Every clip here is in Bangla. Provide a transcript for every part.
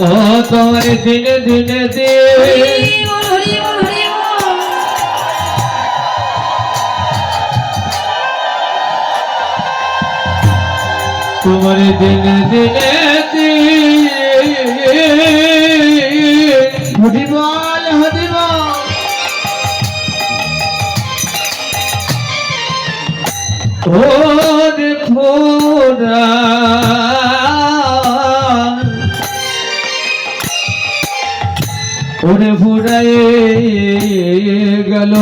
ও তোমার দিনে দিনে দে তোমার দিনে দিনে দে হরি বল হরি ফোরা গেল।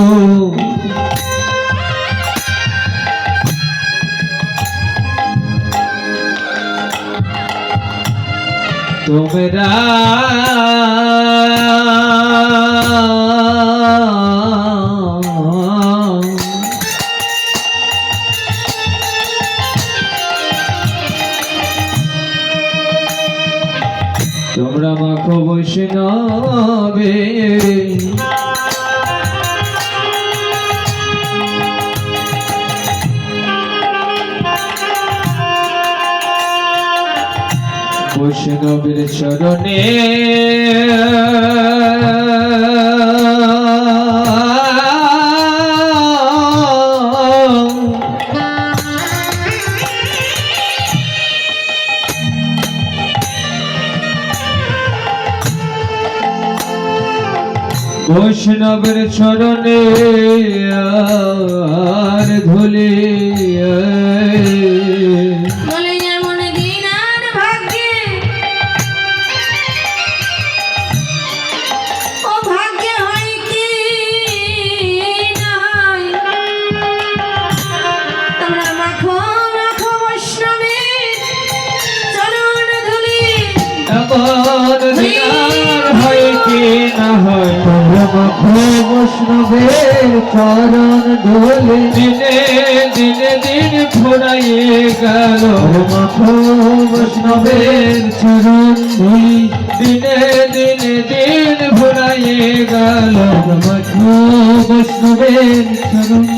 তোমরা মাখো বৈষ্ণবে বৈষ্ণবের চরণে। বৈষ্ণবের চরণে আর ধুলি দিনার হয় কি না হয়? বৈষ্ণবের চরণ ধুলি দিনে দিনে দিন ফুরাইয়ে গেল। বৈষ্ণবের চরণ দিনে দিনে দিন ফুরাইয়ে গেল। বৈষ্ণবের চরণ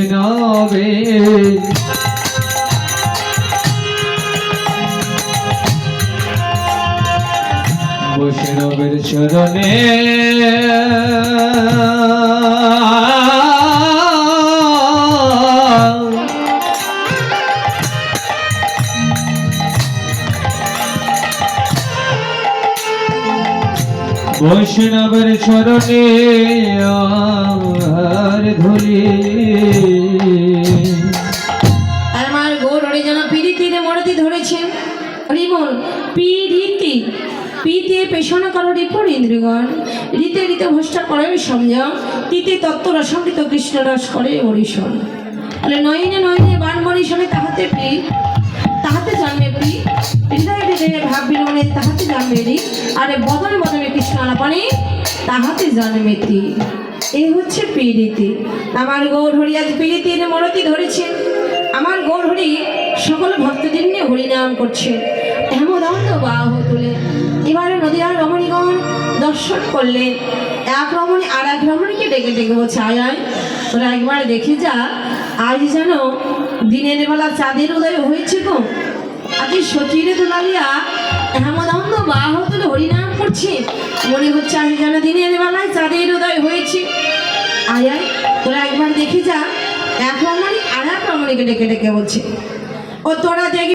বৈষ্ণবের চরণে বৈষ্ণবের চরণে আর ধুলি। হরি বল পিড়িতি, পিতে পেশনা করো রিপুর ইন্দ্রগণ রীতে রীতে ভ্রষ্টা করে সমঝা তিতে তত্ত্ব রসমৃত কৃষ্ণ রস করে হরিশন তাহলে নয়নে নয়নে বান মরিশনে তাহাতে পি, তাহাতে জন্মে পি, হৃদয় হৃদয়ে ভাব বিলমনে তাহাতে জন্মে রি, আরে বদনে বদনে কৃষ্ণ আলাপনে তাহাতে জন্মে তি। এই হচ্ছে পীড়িতি। আমার গৌর হরি আজ পীড়িতির মরতি ধরেছে। আমার গৌর হরি সকল ভক্তদের নিয়ে হরিনাম করছে। হেমদণ্ড বাহু তুলে। এবারে নদীয়ার রমণীগণ দর্শন করলে এক রমণী আর এক রমণীকে ডেকে ডেকে বলছে, আয় আয়। তোরা একবার দেখে যা, আজ যেন দিনের বেলা চাঁদের উদয় হয়েছে গো। আজ সচিরে দুলালিয়া হেমদণ্ড বাহু তুলে হরিনাম করছে। মনে হচ্ছে আজ যেন দিনের বেলায় চাঁদের উদয় হয়েছে। আয় আয়। তোরা একবার দেখে যা, এক রমণী আর এক রমণীকে ডেকে ডেকে বলছে, ও তোরা দেখবি